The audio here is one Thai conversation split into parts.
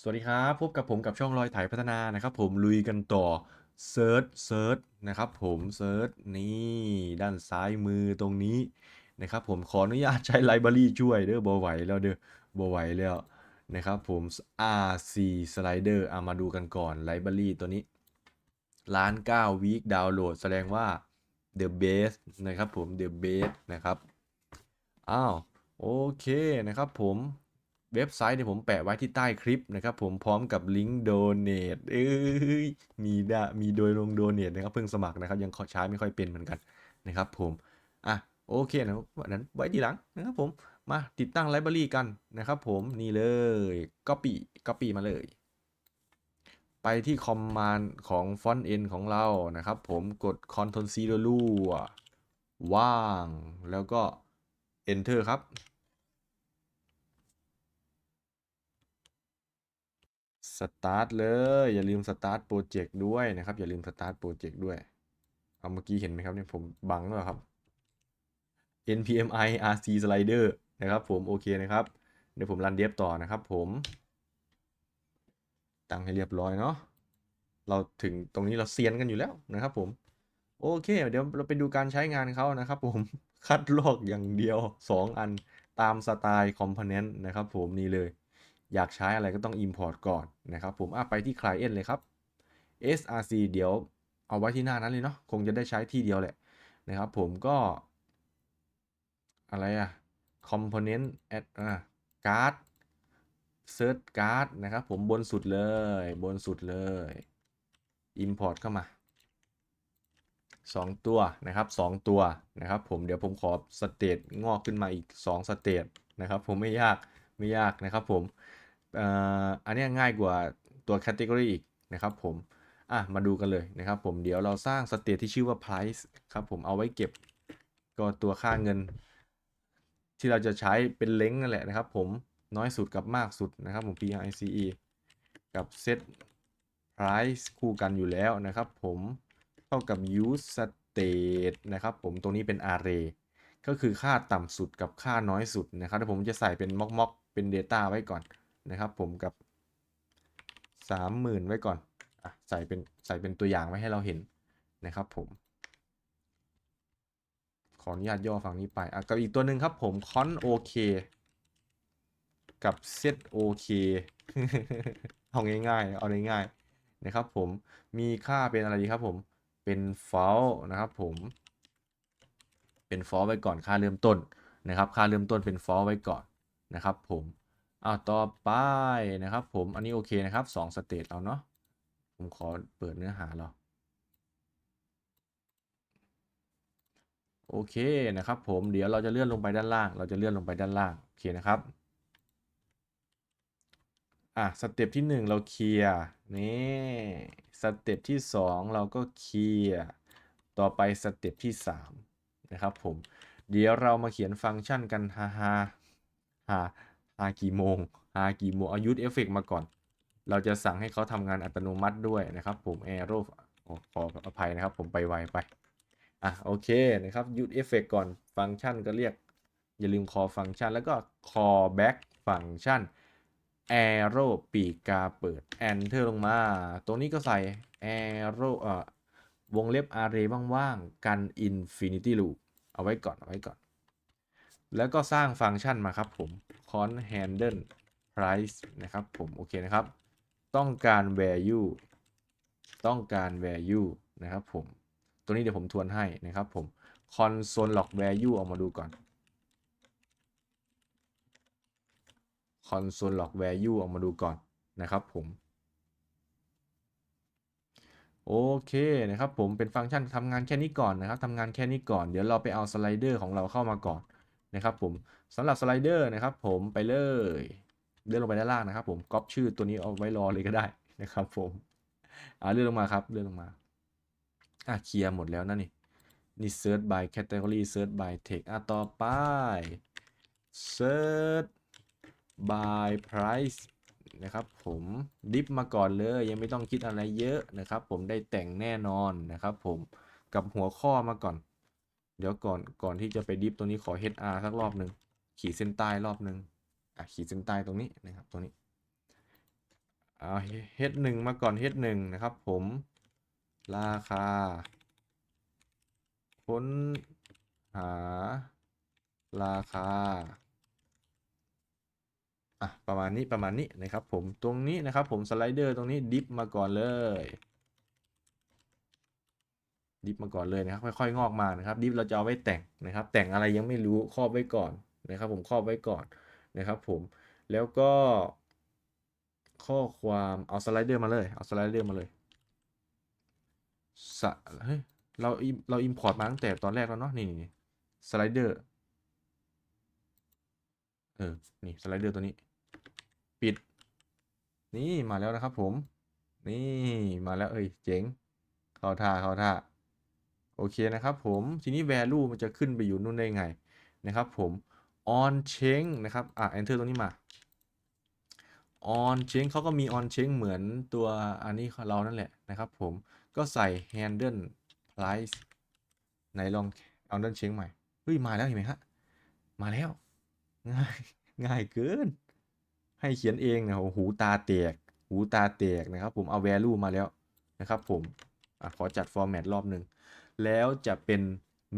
สวัสดีครับพบกับผมกับช่องรอยไถพัฒนานะครับ ผมลุยกันต่อเซิร์ชเซิร์ชนะครับ ผมเซิร์ชนี่ด้านซ้ายมือตรงนี้นะครับ ผมขออนุญาตใช้ไลบรารีช่วยเด้อบอไหวแล้วเด้อบอไหวแล้วนะครับ ผม RC Slider เอามาดูกันก่อนไลบรารีตัวนี้ล้าน9วีคดาวน์โหลดแสดงว่า the best นะครับผม the best นะครับอ้าวโอเคนะครับผม เว็บไซต์ที่ผมแปะไว้ที่ใต้คลิปนะครับผมพร้อมกับลิงก์โดเน a เอ้ยมีดะมีโดยลงโดเน a นะครับเพิ่งสมัครนะครับยังขอใช้ไม่ค่อยเป็นเหมือนกันนะครับผมอะโอเคนะวันนั้นไว้ทีหลังนะครับผมมาติดตั้งไลบรารีกันนะครับผมนี่เลย Copy Copy มาเลย ไปที่คอมมานด์ของฟอนต์เอ็นของเรานะครับผมกด Ctrl C รัวๆว่างแล้วก็ Enter ครับ ตาร์ทเลย อย่าลืมสตาร์ทโปรเจกต์ด้วยนะครับ อย่าลืมสตาร์ทโปรเจกต์ด้วย เอาเมื่อกี้เห็นไหมครับเนี่ยผมบังหรือเปล่าครับ npmi rc slider นะครับผมโอเคนะครับ เดี๋ยวผมรันเดฟต่อนะครับผม ตั้งให้เรียบร้อยเนาะเราถึงตรงนี้เราเซียนกันอยู่แล้วนะครับผม โอเค เดี๋ยวเราไปดูการใช้งานเขานะครับผมคัดลอกอย่างเดียว 2 อันตามสไตล์คอมโพเนนต์นะครับผมนี่เลย อยากใช้อะไรก็ต้อง Import ก่อนนะครับผมอะไปที่ Client เลยครับ src เดี๋ยวเอาไว้ที่หน้านั้นเลยเนาะคงจะได้ใช้ที่เดียวแหละนะครับผมก็ อะไรอะ Component add อ่า Card Search Card นะครับผมบนสุดเลยบนสุดเลย Import เข้ามา 2 ตัวนะครับ 2 ตัวนะครับผมเดี๋ยวผมขอสเตตงอกขึ้นมาอีก 2 สเตตนะครับผมไม่ยาก ไม่ยากนะครับผมอันนี้ง่ายกว่าตัว category อีกนะครับผมอะมาดูกันเลยนะครับผมเดี๋ยวเราสร้างสเตตที่ชื่อว่า price ครับผมเอาไว้เก็บก็ตัวค่าเงิน ที่เราจะใช้เป็นเล้งนั่นแหละนะครับผมน้อยสุดกับมากสุดนะครับผม PICE กับ set price คู่กันอยู่แล้วนะครับผมเท่ากับ use state นะครับผมตรงนี้เป็น array ก็คือค่าต่ำสุดกับค่าน้อยสุดนะครับแต่ผมจะใส่เป็นม็อกม็อก เป็น Data ไว้ก่อนนะครับ ผมกับ 30,000 ไว้ก่อนอะใส่เป็นใส่เป็นตัวอย่างไว้ให้เราเห็นนะครับผม ขออนุญาตย่อฝั่งนี้ไปอะกับอีกตัวหนึ่งครับผม con ok กับ set ok เอาง่ายๆ เอาง่ายๆนะครับผม มีค่าเป็นอะไรดีครับผม เป็น false นะครับผมเป็น false ไว้ก่อนค่าเริ่มต้นนะครับ ค่าเริ่มต้นเป็น false ไว้ก่อน นะครับผมอ้าวต่อไปนะครับผมอันนี้โอเคนะครับ2 state เอาเนาะผมขอเปิดเนื้อหาเราโอเคนะครับผมเดี๋ยวเราจะเลื่อนลงไปด้านล่าง เราจะเลื่อนลงไปด้านล่างโอเคนะครับอะสเต็ปที่ 1 เราเคลียร์นี่สเต็ปที่ 2 เราก็เคลียร์ต่อไปสเต็ปที่ 3 นะครับผมเดี๋ยวเรามาเขียนฟังก์ชันกันฮ่าฮาฮาฮากี่โมงฮากี่โมงอายุเอฟเฟกมาก่อน เราจะสั่งให้เขาทำงานอัตโนมัติด้วยนะครับ ผม Arrow ขออภัยนะครับ ผมไปไวไปอะโอเคนะครับหยุดเอฟเฟกก่อนฟังก์ชันก็เรียก อย่าลืม call ฟังก์ชันแล้วก็ call back ฟังก์ชัน arrow ปีกกาเปิด enter ลงมา ตรงนี้ก็ใส่ arrow เอ่อวงเล็บ array ว่างๆ กัน infinity loop เอาไว้ก่อน เอาไว้ก่อน แล้วก็สร้างฟังก์ชันมาครับผม con handle price นะครับผม โอเคนะครับ ต้องการ value ต้องการ value นะครับผม ตัวนี้เดี๋ยวผมทวนให้นะครับผม console log value ออกมาดูก่อน console log value ออกมาดูก่อนนะครับผมโอเคนะครับผมเป็นฟังก์ชันทำงานแค่นี้ก่อนนะครับทำงานแค่นี้ก่อน เดี๋ยวเราไปเอาสไลเดอร์ของเราเข้ามาก่อน นะครับผมสำหรับสไลเดอร์นะครับผมไปเลยเลื่อนลงไปด้านล่างนะครับ ผมก๊อปชื่อตัวนี้เอาไว้รอเลยก็ได้นะครับผมอ่าเลื่อนลงมาครับเลื่อนลงมาอะเคลียร์หมดแล้วนะนี่นี่ search by category search by text อะต่อไป search by price นะครับผมดิฟมาก่อนเลยยังไม่ต้องคิดอะไรเยอะนะครับ ผมได้แต่งแน่นอนนะครับ ผมกับหัวข้อมาก่อน เดี๋ยวก่อนก่อนที่จะไปดิฟตรงนี้ขอ HR สักรอบหนึ่งขีดเส้นใต้รอบหนึ่งอะขีดเส้นใต้ตรงนี้นะครับตรงนี้เอาเฮดหนึ่งมาก่อนเฮดหนึ่งนะครับผม ราคา ค้นหา ราคาอะประมาณนี้ประมาณนี้นะครับผมตรงนี้นะครับผมสไลเดอร์ตรงนี้ดิฟมาก่อนเลย ดิฟมาก่อนเลยนะครับ ค่อยๆงอกมานะครับ ดิฟเราจะเอาไว้แต่งนะครับ แต่งอะไรยังไม่รู้ครอบไว้ก่อนนะครับ ผมครอบไว้ก่อนนะครับ ผมแล้วก็ ข้อความเอาสไลเดอร์มาเลยเอาสไลเดอร์มาเลยสะเฮ้ยเราอิมเราอิมพอร์ตมาตั้งแต่ตอนแรกแล้วเนาะนี่นี่สไลเดอร์เออนี่สไลเดอร์ตัวนี้ ปิด นี่มาแล้วนะครับผม นี่มาแล้วเอ้ยเจ๋งเข้าท่าเข้าท่า โอเคนะครับผมทีนี้ value มันจะขึ้นไปอยู่นู่นได้ไงนะครับผม on change นะครับอะ enter ตรงนี้มา on change เขาก็มี on change เหมือนตัวอันนี้เรานั่นแหละนะครับผมก็ใส่ handle price ไหนลอง handle chain ใหม่เฮ้ยมาแล้วเห็นไหมฮะมาแล้ว ง่ายง่ายเกิน ให้เขียนเองนะโอ้หูตาแตก หูตาแตกนะครับ ผมเอา value มาแล้วนะครับ ผมอขอจัด format รอบหนึ่ง แล้วจะเป็น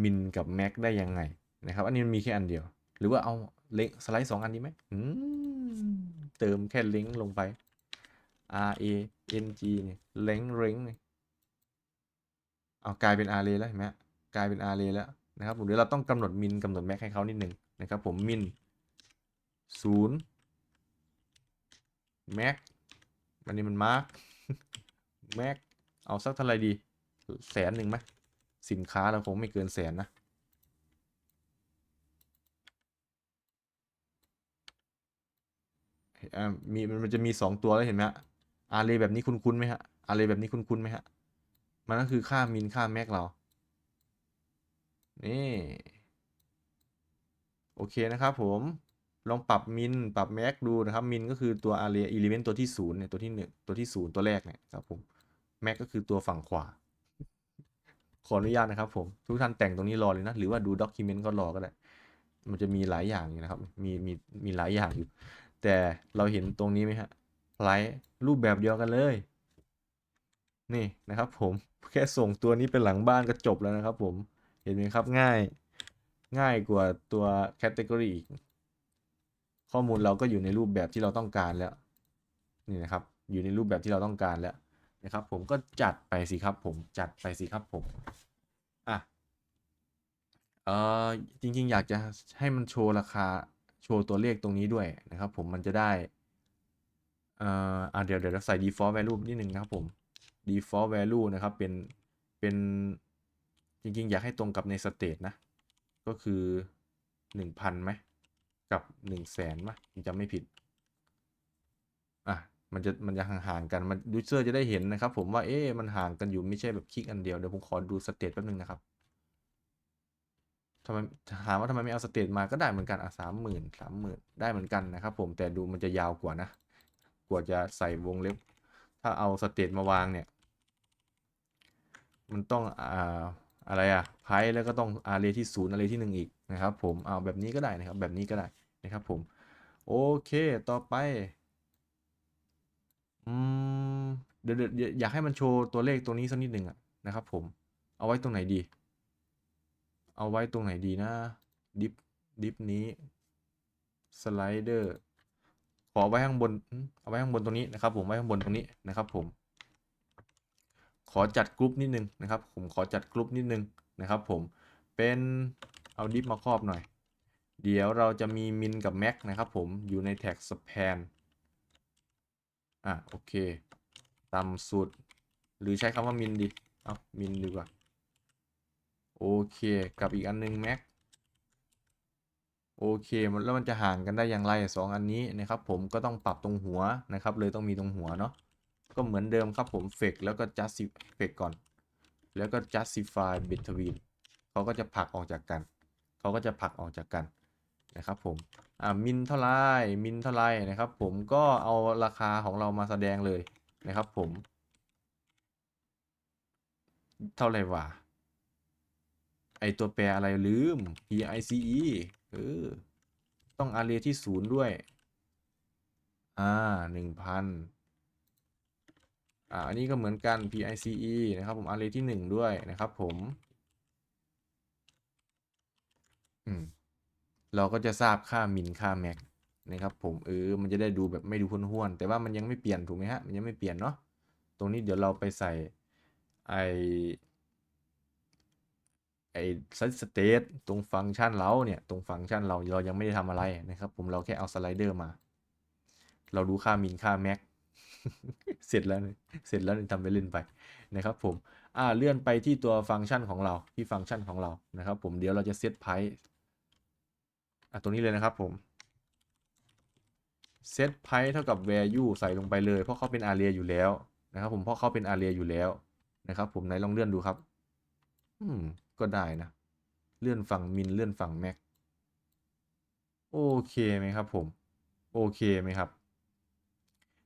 min กับ max ได้ยังไงนะครับ อันนี้มันมีแค่อันเดียว หรือว่าเอาเล็งสไลด์สองอันดีไหมอืมเติมแค่เล็งลงไป r a n g เนี่ยเล็งเล็งเนี่ยเอากลายเป็น R A แล้วเห็นไหมกลายเป็น R A แล้วนะครับผมเดี๋ยวเราต้องกำหนด min กำหนด max ให้เขานิดหนึ่งนะครับผม min ศูนย์ max อันนี้มัน mark max เอาสักเท่าไหร่ดีแสนหนึ่งไหม สินค้าเราคงไม่เกินแสนนะมีมันจะมีสองตัวแล้วเห็นไหมฮะอาร์เรย์แบบนี้คุ้นๆไหมฮะอาร์เรย์แบบนี้คุ้นๆไหมฮะ มันก็คือค่ามินค่าแม็กเรา นี่ โอเคนะครับผม ลองปรับมินปรับแม็กดูนะครับ มินก็คือตัวอาร์เรย์อิเลเมนต์ตัวที่ศูนย์เนี่ยตัวที่หนึ่งตัวที่ศูนย์ตัวแรกเนี่ยครับผม แม็กก็คือตัวฝั่งขวา ขออนุญาตนะครับผม ทุกท่านแต่งตรงนี้รอเลยนะ หรือว่าดูด็อกิเมนต์ก็รอก็ได้ มันจะมีหลายอย่างอยู่นะครับ มีมีมีหลายอย่างอยู่ แต่เราเห็นตรงนี้ไหมฮะไลท์รูปแบบเดียวกันเลย นี่นะครับผม แค่ส่งตัวนี้ไปหลังบ้านก็จบแล้วนะครับผม เห็นไหมครับง่าย ง่ายกว่าตัวแคตตากรีอีก ข้อมูลเราก็อยู่ในรูปแบบที่เราต้องการแล้ว นี่นะครับ อยู่ในรูปแบบที่เราต้องการแล้ว นะครับผมก็จัดไปสิครับผมจัดไปสิครับผมอะเออจริงๆ อยากจะให้มันโชว์ราคาโชว์ตัวเลขตรงนี้ด้วยนะครับ ผมมันจะได้เอ่ออะเดี๋ยวเดี๋ยวเราใส่ default value นิดนึงนะครับผม default value นะครับเป็นเป็นจริงๆ อยากให้ตรงกับใน state นะ ก็คือ 1,000ไหมกับ 1 0 0 0 0แสนไหมผมจำไม่ผิด มันจะมันจะห่างๆกันมันยูเซอร์จะได้เห็นนะครับ ผมว่าเอ๊ะมันห่างกันอยู่ไม่ใช่แบบคลิกอันเดียวเดี๋ยวผมขอดูสเตตแป๊บนึงนะครับทำไมถามว่าทำไมไม่เอาสเตตมาก็ได้เหมือนกันอะสามหมื่นสามหมื่นได้เหมือนกันนะครับ ผมแต่ดูมันจะยาวกว่านะ กว่าจะใส่วงเล็บ ถ้าเอาสเตตมาวางเนี่ย มันต้องอ่าอะไรอะไพแล้วก็ต้องอาร์เรที่ศูนย์อาร์เรที่หนึ่งอีกนะครับ ผมเอาแบบนี้ก็ได้นะครับ แบบนี้ก็ได้นะครับ ผม โอเค ต่อไป อืมเดี๋ยวเดี๋ยวอยากให้มันโชว์ตัวเลขตัวนี้สักนิดหนึ่งอะนะครับ ผม เอาไว้ตรงไหนดี เอาไว้ตรงไหนดีนะ ดิฟ ดิฟนี้ สไลเดอร์ ขอไว้ข้างบน เอาไว้ข้างบนตรงนี้นะครับ ผม ไว้ข้างบนตรงนี้นะครับ ผม ขอจัดกรุ๊ปนิดนึงนะครับ ผม ขอจัดกรุ๊ปนิดนึงนะครับ ผม เป็น เอาดิฟมาครอบหน่อย เดี๋ยวเราจะมีมินกับแม็กนะครับ ผม อยู่ในแท็กสแปน อะโอเคต่ำสุด หรือใช้คำว่ามินดีเอามินดีกว่า โอเค กับอีกอันนึงแม็กโอเคมันแล้วมันจะห่างกันได้อย่างไรสองอันนี้นะครับผมก็ต้องปรับตรงหัวนะครับ เลยต้องมีตรงหัวเนาะก็เหมือนเดิมครับผมเฟกแล้วก็ justify เฟกก่อน แล้วก็ justify between เขาก็จะผลักออกจากกัน เขาก็จะผลักออกจากกัน นะครับผมอ่ามินเท่าไรมินเท่าไรนะครับ ผมก็เอาราคาของเรามาแสดงเลยนะครับผม เท่าไรวะไอตัวแปรอะไรลืม PICE เออต้องอาร์เรที่ศูนย์ด้วย อ่าหนึ่งพันอ่าอันนี้ก็เหมือนกัน PICE นะครับผม array ที่1ด้วยนะครับผม อืม เราก็จะทราบค่ามินค่าแม็กนะครับผมเออมันจะได้ดูแบบไม่ดูห้วนๆแต่ว่ามันยังไม่เปลี่ยนถูกไหมฮะมันยังไม่เปลี่ยนเนาะตรงนี้เดี๋ยวเราไปใส่ไอไอสเตตตรงฟังก์ชันเราเนี่ย ตรงฟังก์ชันเราเรายังไม่ได้ทำอะไรนะครับ ผมเราแค่เอาสไลเดอร์มา เราดูค่ามินค่าแม็กเสร็จแล้วเสร็จแล้วเนี่ยทำไปเล่นไปนะครับผมอ่าเลื่อนไปที่ตัวฟังก์ชันของเราที่ฟังก์ชันของเรานะครับผมเดี๋ยวเราจะเซตไพ อะตรงนี้เลยนะครับผม set price เท่ากับ value ใส่ลงไปเลย เพราะเขาเป็น area อยู่แล้วนะครับ ผมเพราะเขาเป็น area อยู่แล้วนะครับผมไหนลองเลื่อนดูครับ อืม ก็ได้นะ เลื่อนฝั่งมินเลื่อนฝั่งแม็กโอเคไหมครับผมโอเคไหมครับ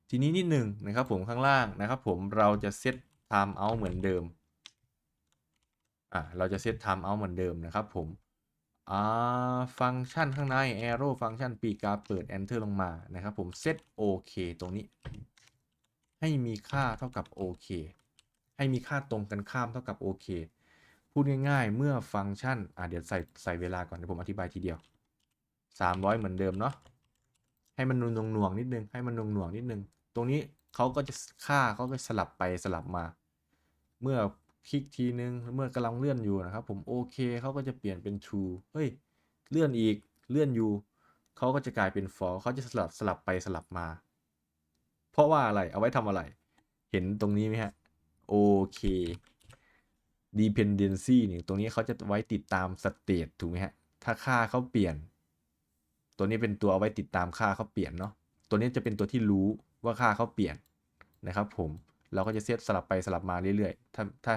ทีนี้นิดหนึ่งนะครับผมข้างล่างนะครับ ผมเราจะเซต time out เหมือนเดิมอะเราจะเซต time out เหมือนเดิมนะครับผม อ่าฟังก์ชันข้างใน arrow ฟังก์ชันปีกาเปิด enter ลงมานะครับผม set โอเคตรงนี้ ให้มีค่าเท่ากับโอเคให้มีค่าตรงกันข้ามเท่ากับโอเคพูดง่ายๆ เมื่อฟังก์ชันอ่าเดี๋ยวใส่ใส่เวลาก่อนเดี๋ยวผมอธิบายทีเดียว 300 เหมือนเดิมเนาะให้มันนวงหน่วงนิดนึงให้มันนวงหน่วงนิดนึง ตรงนี้เขาก็จะค่าเขาก็สลับไปสลับมา เมื่อ คลิกทีนึงเมื่อกำลังเลื่อนอยู่นะครับ ผมโอเคเขาก็จะเปลี่ยนเป็น true เฮ้ยเลื่อนอีกเลื่อนอยู่เขาก็จะกลายเป็น false เขาจะสลับสลับไปสลับมา เพราะว่าอะไรเอาไว้ทำอะไร เห็นตรงนี้ไหมฮะโอเค dependency เนี่ยตรงนี้เขาจะไว้ติดตาม state ถูกไหมฮะถ้าค่าเขาเปลี่ยน ตัวนี้เป็นตัวเอาไว้ติดตามค่าเขาเปลี่ยนเนาะตัวนี้จะเป็นตัวที่รู้ว่าค่าเขาเปลี่ยนนะครับผม เราก็จะเซตสลับไปสลับมาเรื่อยๆ ถ้าถ้า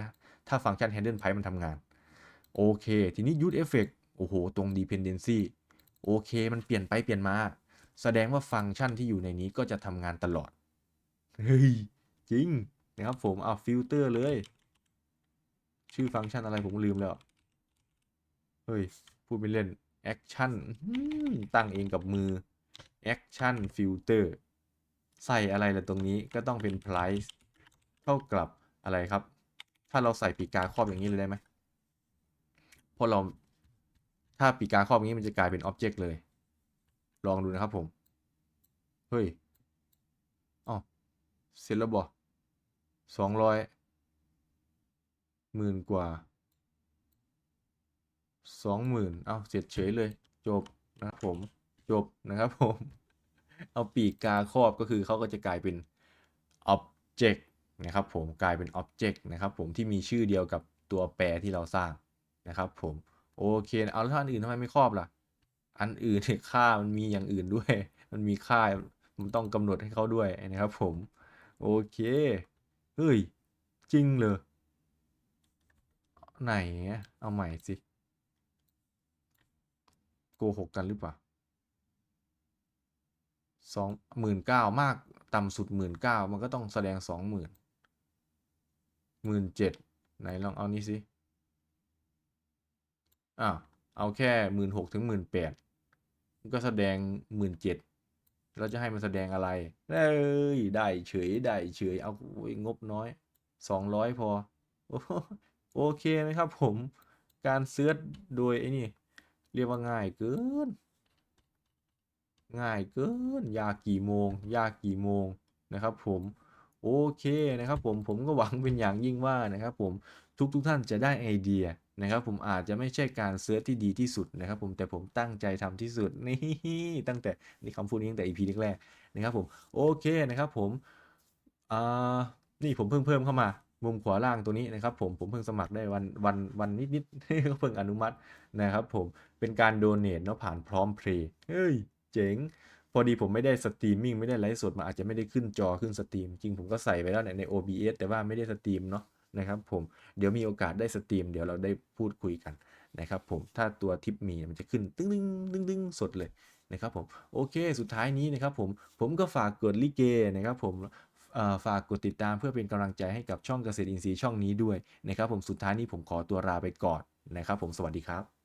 ถ้าฟังก์ชัน handle pipe มันทำงาน โอเค ทีนี้ use effect โอ้โห ตรง dependency โอเค มันเปลี่ยนไปเปลี่ยนมา แสดงว่าฟังก์ชันที่อยู่ในนี้ก็จะทำงานตลอด เฮ้ย จริงนะครับผมเอาฟิลเตอร์เลย ชื่อฟังก์ชันอะไรผมลืมแล้ว เฮ้ย พูดไปเล่น action อื้อหือตั้งเองกับมือ action filter ใส่อะไรล่ะตรงนี้ก็ต้องเป็น price เท่ากับอะไรครับ ถ้าเราใส่ปีกกาครอบอย่างนี้เลยได้ไหมเพราะเราถ้าปีกกาครอบอย่างนี้มันจะกลายเป็น object เลย ลองดูนะครับผม เฮ้ยอ๋อเสร็จแล้วบ่สองร้อยหมื่นกว่าสองหมื่นเอาเสร็จเฉยเลย จบนะครับผม จบนะครับผม เอาปีกกาครอบก็คือเขาก็จะกลายเป็น object นะครับผมกลายเป็น object นะครับผมที่มีชื่อเดียวกับตัวแปรที่เราสร้างนะครับผมโอเคเอาแล้วถ้าอันอื่นทำไมไม่ครอบล่ะ อันอื่นเนี่ยค่ามันมีอย่างอื่นด้วย มันมีค่ามันต้องกำหนดให้เขาด้วยนะครับผมโอเคเฮ้ยจริงเลยไหนเอาใหม่สิโกหกกันหรือเปล่าสองหมื่นเก้ามากต่ำสุดหมื่นเก้ามันก็ต้องแสดงสองหมื่น หมื่นเจ็ดไหนลองเอานี้สิอ้าวเอาแค่หมื่นหกถึงหมื่นแปดก็แสดงหมื่นเจ็ดเราจะให้มันแสดงอะไรเอ้ยได้เฉยได้เฉยเอางบน้อยสองร้อยพอ โอโอเคไหมครับผมการเซิร์ชโดยไอ้นี่เรียกว่าง่ายเกิน ง่ายเกิน ยากกี่โมง ยากกี่โมงนะครับผม โอเคนะครับผมผมก็หวังเป็นอย่างยิ่งว่านะครับผมทุกทุกท่านจะได้ไอเดียนะครับผมอาจจะไม่ใช่การเซิร์ชที่ดีที่สุดนะครับผมแต่ผมตั้งใจทำที่สุดนี่ตั้งแต่นี่คำพูดนี้ตั้งแต่ EP แรกๆนะครับผมโอเคนะครับผมอ่านี่ผมเพิ่งเพิ่มเข้ามามุมขวาล่างตัวนี้นะครับผมผมเพิ่งสมัครได้วันวันวันนิดๆก็เพิ่งอนุมัตินะครับผมเป็นการโดเนทเนาะผ่านพร้อมเพลย์เฮ้ยเจ๋ง พอดีผมไม่ได้สตรีมมิ่งไม่ได้ไลฟ์สดมาอาจจะไม่ได้ขึ้นจอขึ้นสตรีม จริงผมก็ใส่ไว้แล้วใน OBS แต่ว่าไม่ได้สตรีมเนาะนะครับผมเดี๋ยวมีโอกาสได้สตรีม เดี๋ยวเราได้พูดคุยกันนะครับผมถ้าตัวทิปมีมันจะขึ้นตึ้งตึ้งตึ้งตึ้งสดเลยนะครับผมโอเคสุดท้ายนี้นะครับผมผมก็ฝากกดลิเกนะครับผมฝากกดติดตามเพื่อเป็นกำลังใจให้กับช่องเกษตรอินทรีย์ช่องนี้ด้วยนะครับผมสุดท้ายนี้ผมขอตัวลาไปก่อนนะครับผมสวัสดีครับ